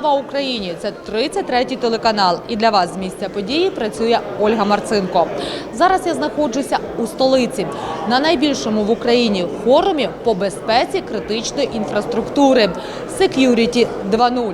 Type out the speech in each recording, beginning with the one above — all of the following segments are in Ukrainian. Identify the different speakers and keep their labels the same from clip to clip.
Speaker 1: Слава Україні! Це 33-й телеканал. І для вас з місця події працює Ольга Марцинко. Зараз я знаходжуся у столиці на найбільшому в Україні форумі по безпеці критичної інфраструктури Security 2.0.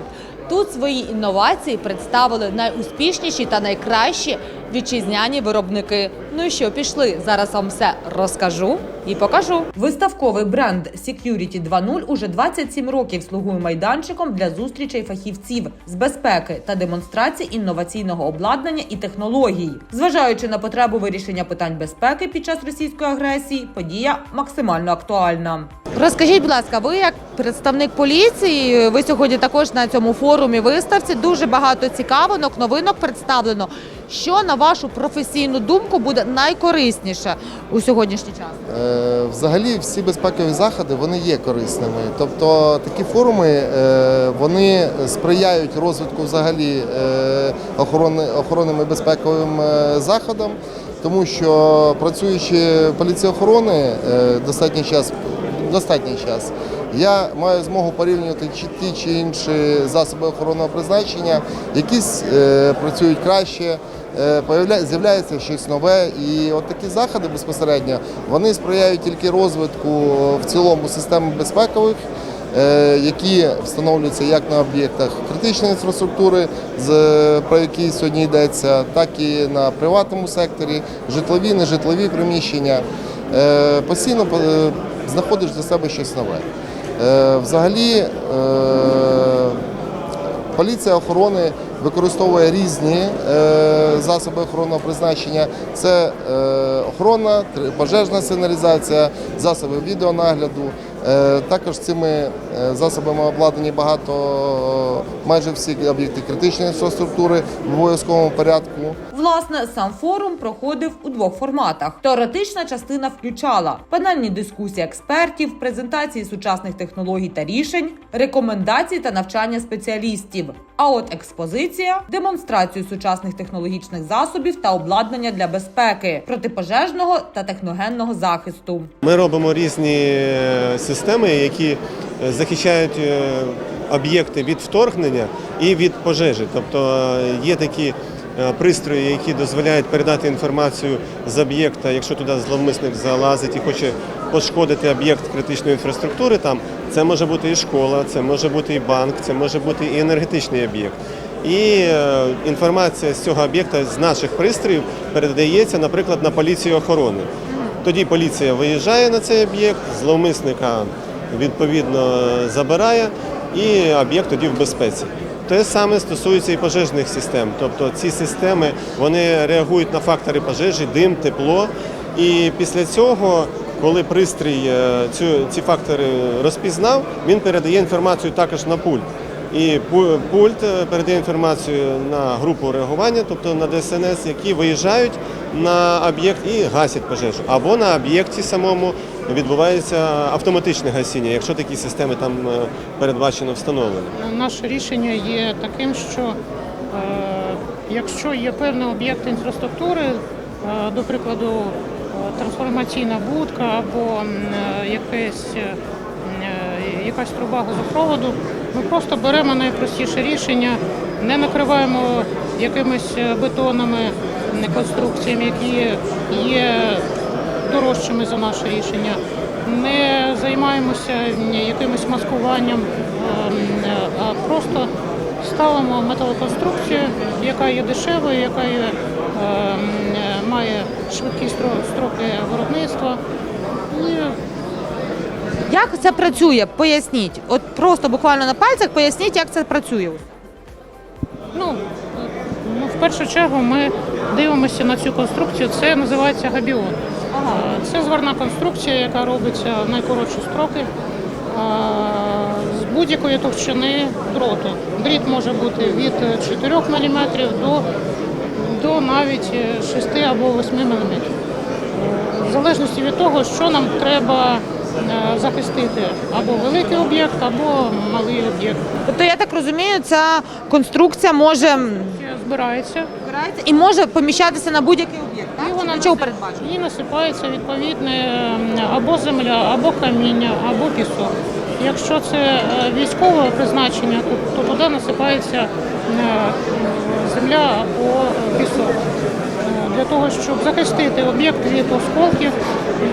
Speaker 1: Тут свої інновації представили найуспішніші та найкращі вітчизняні виробники. Ну і що пішли? Зараз вам все розкажу і покажу. Виставковий бренд Security 2.0 уже 27 років слугує майданчиком для зустрічей фахівців з безпеки та демонстрації інноваційного обладнання і технологій. Зважаючи на потребу вирішення питань безпеки під час російської агресії, подія максимально актуальна. Розкажіть, будь ласка, ви як представник поліції, ви сьогодні також на цьому форумі виставці. Дуже багато цікавинок, новинок представлено. Що на вашу професійну думку буде найкорисніше у сьогоднішній час?
Speaker 2: Е, Взагалі всі безпекові заходи вони є корисними. Тобто такі форуми е, вони сприяють розвитку взагалі е, охорони, охоронним і безпековим заходам, тому що працюючи поліції охорони достатній час, достатній час. Я маю змогу порівнювати чи ті чи інші засоби охоронного призначення, якісь е, працюють краще, з'являється щось нове. І от такі заходи безпосередньо вони сприяють тільки розвитку в цілому системи безпекових, е, які встановлюються як на об'єктах критичної інфраструктури, про які сьогодні йдеться, так і на приватному секторі, житлові, нежитлові приміщення. Е, Постійно е, знаходиш для себе щось нове. Е, Взагалі е, поліція охорони використовує різні е, засоби охоронного призначення. Це е, охорона, пожежна сигналізація, засоби відеонагляду. Е, Також цими засобами обладнані багато, майже всі об'єкти критичної інфраструктури в обов'язковому порядку.
Speaker 1: Власне, сам форум проходив у двох форматах. Теоретична частина включала панельні дискусії експертів, презентації сучасних технологій та рішень, рекомендації та навчання спеціалістів. А от експозиція демонстрацію сучасних технологічних засобів та обладнання для безпеки, протипожежного та техногенного захисту.
Speaker 3: Ми робимо різні е, системи, які е, захищають е, об'єкти від вторгнення і від пожежі. Тобто є такі пристрої, які дозволяють передати інформацію з об'єкта, якщо туди зловмисник залазить і хоче пошкодити об'єкт критичної інфраструктури. Там це може бути і школа, це може бути і банк, це може бути і енергетичний об'єкт. І е, інформація з цього об'єкта з наших пристроїв передається, наприклад, на поліцію охорони. Тоді поліція виїжджає на цей об'єкт, зловмисника відповідно забирає, і об'єкт тоді в безпеці. Те саме стосується і пожежних систем. Тобто ці системи вони реагують на фактори пожежі, дим, тепло. І після цього, коли пристрій е, цю, ці фактори розпізнав, він передає інформацію також на пульт. І пульт е, передає інформацію на групу реагування, тобто на ДСНС, які виїжджають на об'єкт і гасять пожежу. Або на об'єкті самому відбувається автоматичне гасіння, якщо такі системи там е, передбачено встановлені.
Speaker 4: Наше рішення є таким, що е, якщо є певний об'єкт інфраструктури, е, до прикладу, трансформаційна будка або е, якесь, е, е, якась труба газопроводу, ми просто беремо найпростіше рішення, не накриваємо якимись бетонами, конструкціями, які є дорожчими за наше рішення. Не займаємося якимось маскуванням, ем, а просто ставимо металоконструкцію, яка є дешевою, яка є, е, має швидкі строки виробництва. І
Speaker 1: Як це працює? Поясніть. От просто буквально на пальцях поясніть, як це працює.
Speaker 4: ну, е, ну, в першу чергу ми дивимося на цю конструкцію. Це називається габіон. Е, Це зварна конструкція, яка робиться в найкоротші строки з будь-якої товщини дроту. Дріт може бути від 4 мм до, до навіть 6 або 8 мм. В залежності від того, що нам треба е, захистити або великий об'єкт, або малий об'єкт.
Speaker 1: Тобто, я так розумію, ця конструкція може
Speaker 4: Збирається.
Speaker 1: Збирається і може поміщатися на будь-який об'єкт.
Speaker 4: І
Speaker 1: Так?
Speaker 4: вона
Speaker 1: Для чого передбачено?
Speaker 4: І насипається відповідне або земля, або каміння, або пісок. Якщо це е, військове призначення, то, то туди насипається е, земля або е, пісок. Для того, щоб захистити об'єкт від осколків,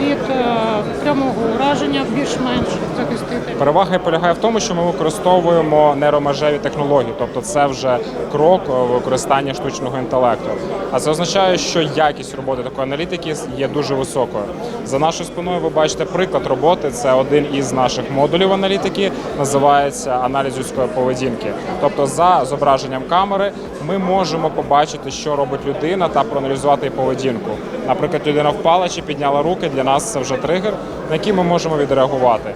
Speaker 4: від е, прямого ураження, більш-менш захистити.
Speaker 5: Перевага полягає в тому, що ми використовуємо нейромережеві технології, тобто це вже крок е, використання штучного інтелекту. А це означає, що якість роботи такої аналітики є дуже високою. За нашою спиною ви бачите приклад роботи. Це один із наших модулів аналітики, називається аналіз людської поведінки. Тобто, за зображенням камери ми можемо побачити, що робить людина, та проаналізувати поведінку. Наприклад, людина впала чи підняла руки. Для нас це вже тригер, на який ми можемо відреагувати.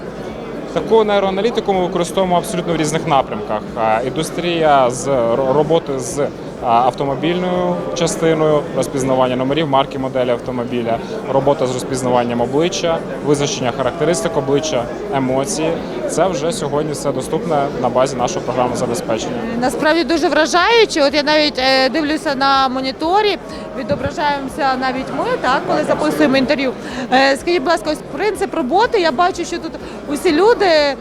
Speaker 5: Таку нейроаналітику ми використовуємо абсолютно в різних напрямках. Індустрія з роботи з автомобільною частиною, розпізнавання номерів, марки моделі автомобіля, робота з розпізнаванням обличчя, визначення характеристик обличчя, емоції. Це вже сьогодні все доступне на базі нашого програмного забезпечення.
Speaker 1: Насправді дуже вражаюче. От я навіть е, дивлюся на моніторі, відображаємося навіть ми, так, коли записуємо інтерв'ю. Е, скажіть, будь ласка, ось принцип роботи. Я бачу, що тут усі люди е,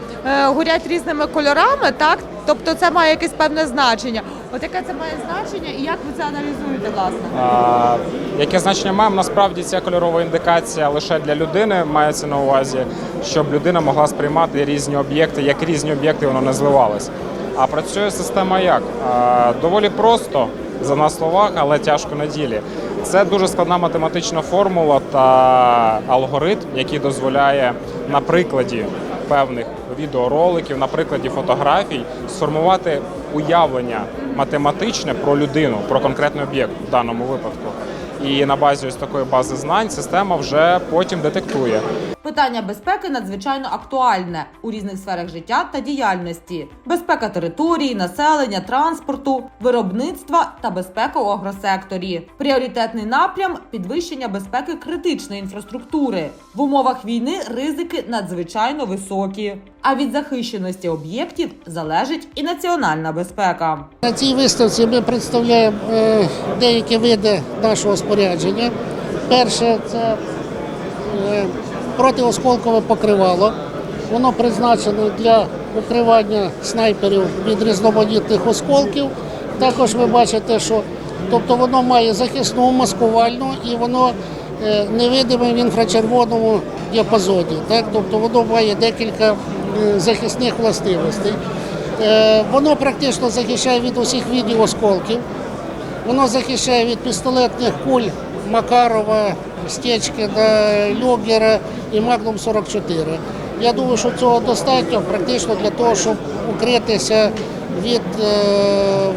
Speaker 1: горять різними кольорами, так? Тобто це має якесь певне значення. От яке це має значення і як ви це аналізуєте, власне?
Speaker 5: А, Яке значення маємо? Насправді ця кольорова індикація лише для людини мається на увазі, щоб людина могла сприймати різні об'єкти, як різні об'єкти воно не зливалось. А працює система як? А, Доволі просто за на словах, але тяжко на ділі. Це дуже складна математична формула та алгоритм, який дозволяє на прикладі певних відеороликів, на прикладі фотографій сформувати уявлення математичне про людину, про конкретний об'єкт в даному випадку. І на базі ось такої бази знань система вже потім детектує,
Speaker 1: Питання безпеки надзвичайно актуальне у різних сферах життя та діяльності: безпека території, населення, транспорту, виробництва та безпека у агросекторі. Пріоритетний напрям підвищення безпеки критичної інфраструктури. В умовах війни ризики надзвичайно високі. А від захищеності об'єктів залежить і національна безпека.
Speaker 6: На цій виставці ми представляємо е, деякі види нашого спорядження. Перше це е, протиосколкове покривало. Воно призначене для укривання снайперів від різноманітних осколків. Також ви бачите, що тобто воно має захисну маскувальну і воно е, невидиме в інфрачервоному діапазоні. Так? Тобто воно має декілька е, захисних властивостей. Е, Воно практично захищає від усіх видів осколків. Воно захищає від пістолетних куль Макарова, Стечкіна, Люгера і Магнум 44. Я думаю, що цього достатньо практично для того, щоб укритися від е,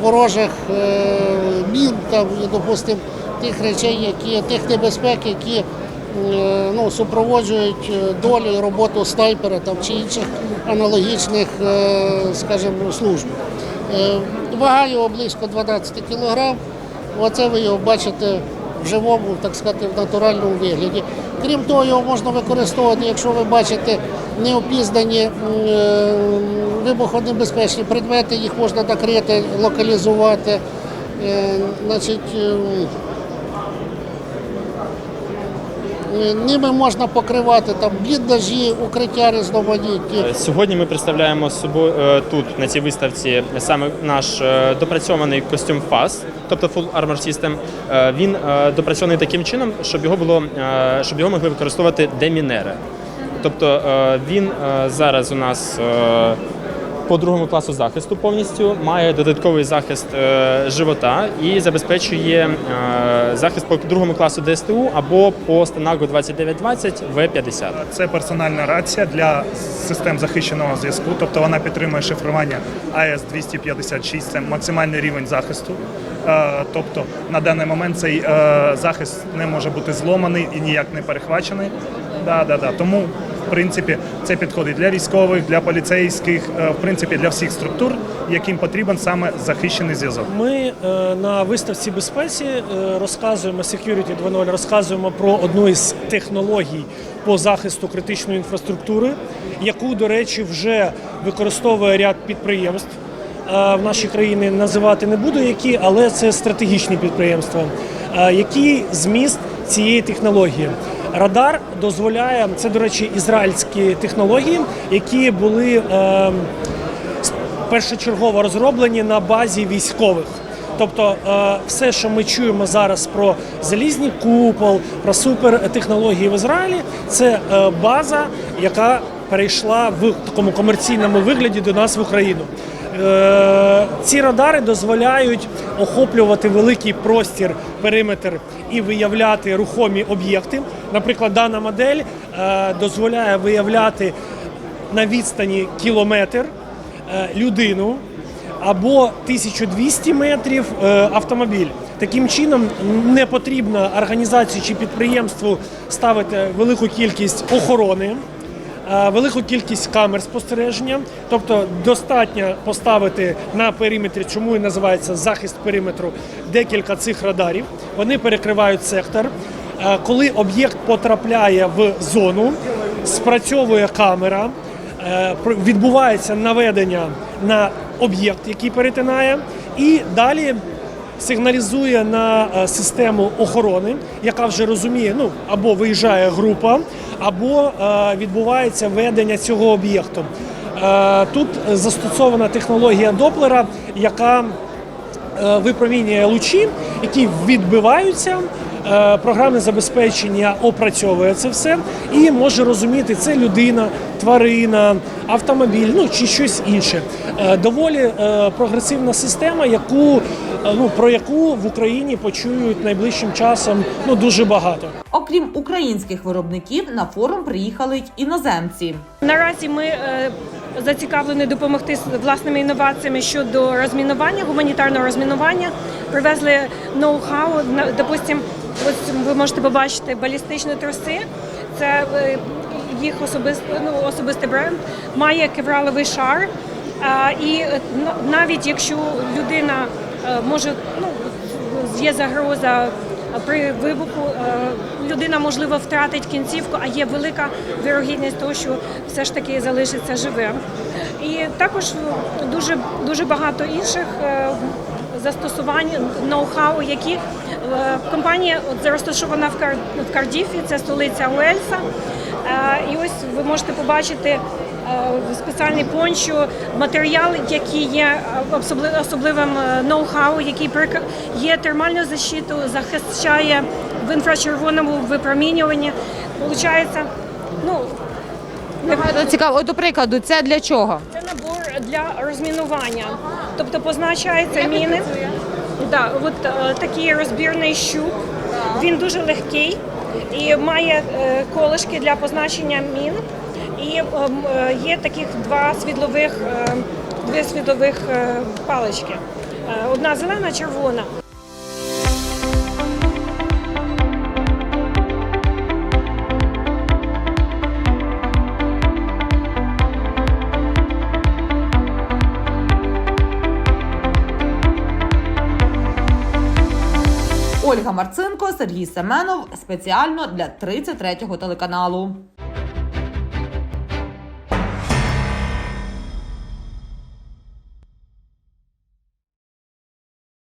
Speaker 6: ворожих е, мін там, і, допустим, тих речей, які тих небезпек, які е, ну, супроводжують долю і роботу снайпера там, чи інших аналогічних скажімо, служб. Вага його близько 12 кг. Оце ви його бачите в живому, так сказати, в натуральному вигляді. Крім того, його можна використовувати, якщо ви бачите неопізнані е, вибухонебезпечні предмети, їх можна накрити, локалізувати. Е, Значить, ем, е, Ними можна покривати там бліндажі, укриття різноманітні.
Speaker 7: Сьогодні ми представляємо собою е, тут на цій виставці саме наш е, допрацьований костюм FAS, тобто Full Armor System. Е, Він е, допрацьований таким чином, щоб його було е, щоб його могли використовувати демінери. Тобто е, він е, зараз у нас е, по другому класу захисту повністю має додатковий захист е, живота і забезпечує е, захист по другому класу ДСТУ або по Станагу 2920 В50.
Speaker 8: Це персональна рація для систем захищеного зв'язку, тобто вона підтримує шифрування AS-256, це максимальний рівень захисту. Е, Тобто на даний момент цей захист не може бути зломаний і ніяк не перехвачений. Да, да, да. Тому, принципі, це підходить для військових, для поліцейських, е, в принципі, для всіх структур, яким потрібен саме захищений зв'язок.
Speaker 9: Ми е, на виставці безпеці е, розказуємо Security 2.0, розказуємо про одну із технологій по захисту критичної інфраструктури, яку, до речі, вже використовує ряд підприємств. В нашій країні називати не буду які, але це стратегічні підприємства. Який зміст цієї технології? Радар дозволяє це, до речі, ізраїльські технології, які були е, першочергово розроблені на базі військових. Тобто е, все, що ми чуємо зараз про залізний купол, про супертехнології в Ізраїлі, це е, база, яка перейшла в такому комерційному вигляді до нас в Україну. Е, Ці радари дозволяють охоплювати великий простір, периметр і виявляти рухомі об'єкти. Наприклад, дана модель е, дозволяє виявляти на відстані кілометр е, людину або 1200 метрів автомобіль. Таким чином не потрібно організації чи підприємству ставити велику кількість охорони, велику кількість камер спостереження. Тобто достатньо поставити на периметрі, чому і називається захист периметру, декілька цих радарів. Вони перекривають сектор. Е, Коли об'єкт потрапляє в зону, спрацьовує камера, е, відбувається наведення на об'єкт, який перетинає, і далі сигналізує на е, систему охорони, яка вже розуміє, ну або виїжджає група, або е, відбувається ведення цього об'єкту. Е, Тут застосована технологія Доплера, яка випромінює лучі, які відбиваються. Е, Програмне забезпечення опрацьовує це все і може розуміти, це людина, тварина, автомобіль, ну чи щось інше. Е, Доволі е, прогресивна система, яку ну про яку в Україні почують найближчим часом ну дуже багато.
Speaker 1: Окрім українських виробників, на форум приїхали й іноземці.
Speaker 10: Наразі ми е, зацікавлені допомогти з власними інноваціями щодо розмінування, гуманітарного розмінування. Привезли ноу-хау. На- Допустим, ось ви можете побачити балістичні троси. Це е, їх особист, ну, особистий бренд, має кевраловий шар. І е, на- навіть якщо людина е, може ну, є загроза при вибуху, людина можливо втратить кінцівку, а є велика вірогідність того, що все ж таки залишиться живим. І також дуже дуже багато інших застосувань ноу-хау, які е, компанія от розташована в Кар в Кардіфі, це столиця Уельса. Е, І ось ви можете побачити е, спеціальний пончо, матеріал, який є особливим ноу-хау, який є термальною защитою, захищає в інфрачервоному випромінюванні. Получається, ну
Speaker 1: Цікаво, от, до прикладу, це для чого?
Speaker 10: це набор для розмінування. Тобто позначаються міни. Да, от е, такий розбірний щуп. Він дуже легкий і має е, колишки для позначення мін. І е, е, є таких два світлових, е, дві світлових е, палички. Е, Одна зелена, червона.
Speaker 1: Сергій Семенов спеціально для 33-го телеканалу.